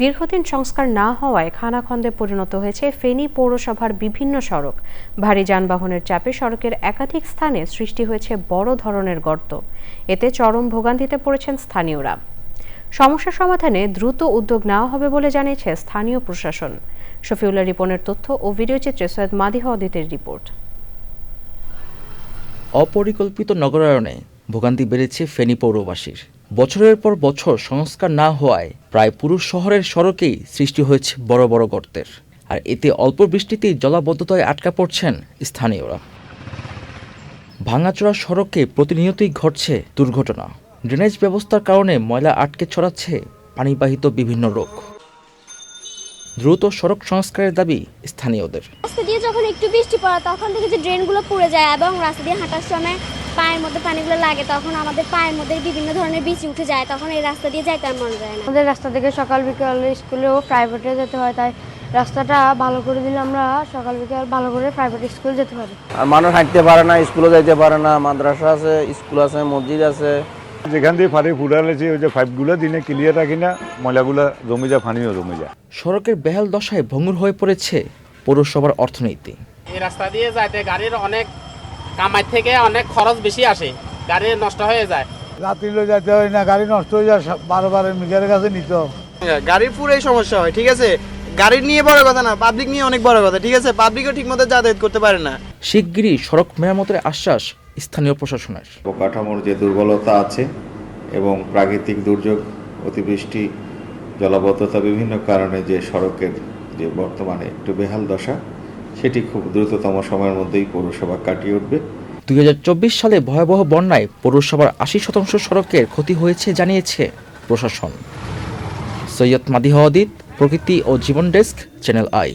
দীর্ঘদিন সংস্কার না হওয়ায় খানাখন্দে পরিণত হয়েছে ফেনী পৌরসভার বিভিন্ন সড়ক। ভারী যানবাহনের চাপে সড়কের একাধিক স্থানে সৃষ্টি হয়েছে বড় ধরনের গর্ত। এতে চরম ভোগান্তিতে পড়েছেন স্থানীয়রা। সমস্যা সমাধানে দ্রুত উদ্যোগ নেওয়া হবে বলে জানিয়েছে স্থানীয় প্রশাসন। শফিউল্লাহ রিপনের তথ্য ও ভিডিওচিত্রে সৈয়দ মাদিহ অদিতের রিপোর্ট। অপরিকল্পিত নগরায়নে ভোগান্তি বেড়েছে ফেনী পৌরবাসীর। বছরের পর বছর সংস্কার না হওয়ায় প্রায় পুরো শহরের সড়কেই সৃষ্টি হয়েছে বড় বড় গর্তের। আর এতে অল্প বৃষ্টিতেই জলাবদ্ধতায় আটকা পড়ছেন স্থানীয়রা। ভাঙাচোরা সড়কে প্রতিনিয়তই ঘটছে দুর্ঘটনা। ড্রেনেজ ব্যবস্থার কারণে ময়লা আটকে ছড়াচ্ছে পানিবাহিত বিভিন্ন রোগ। দ্রুত সড়ক সংস্কারের দাবি স্থানীয়দের। রাস্তা দিয়ে যখন একটু বৃষ্টি পড়ে, তখন থেকে যে ড্রেনগুলো পুড়ে যায় এবং রাস্তা দিয়ে হাঁটার সময় পায়ের মধ্যে পানিগুলো লাগে তখন আমাদের পায়ের মধ্যে বিভিন্ন ধরনের বিচি উঠে যায় তখন এই রাস্তা দিয়ে যাইতে আর মন যায় না। আমাদের রাস্তা থেকে সকাল বিকাল স্কুলেও প্রাইভেটে যেতে হয় তাই রাস্তাটা ভালো করে দিলে আমরা সকাল বিকাল ভালো করে প্রাইভেট স্কুল যেতে পারি। আর মানুষ হাঁটতে পারে না স্কুলে যাইতে পারে না মাদ্রাসা আছে স্কুল আছে মসজিদ আছে। যেখান দিয়ে ফাড়ি ফুটালেছি ওই যে পাইপগুলো দিনে ক্লিয়ার রাখি না ময়লাগুলো জমে যায় পানিও জমে যায়। সড়কের বেহাল দশায় ভঙ্গুর হয়ে পড়েছে পৌরসভার অর্থনীতি। এই রাস্তা দিয়ে যাইতে গাড়ির অনেক কামাই থেকে অনেক খরচ বেশি আসে গাড়ি নষ্ট হয়ে যায়। রাত্রিলে যেতে হয় না গাড়ি নষ্ট হয়ে যায় বারবার মিটারের কাছে নিতে হবে। গাড়ির পুরোই সমস্যা হয় ঠিক আছে? গাড়ি নিয়ে বড় কথা না পাবলিক নিয়ে অনেক বড় কথা ঠিক আছে? পাবলিকও ঠিকমতো যাতায়াত করতে পারে না। শিগগিরই সড়ক মেরামতের আশ্বাস স্থানীয় প্রশাসনের। অবকাঠামোর যে দুর্বলতা আছে এবং প্রাকৃতিক দুর্যোগ অতিবৃষ্টি জলাবদ্ধতা বিভিন্ন কারণে যে সড়কের যে বর্তমানে একটু বেহাল দশা সেটি খুব দ্রুততম সময়ের মধ্যেই পৌরসভা কাটিয়ে উঠবে। দুই হাজার চব্বিশ সালে ভয়াবহ বন্যায় পৌরসভার আশি শতাংশ সড়কের ক্ষতি হয়েছে জানিয়েছে প্রশাসন। সৈয়দ মাদিহ অদিত, প্রকৃতি ও জীবন ডেস্ক, চ্যানেল আই।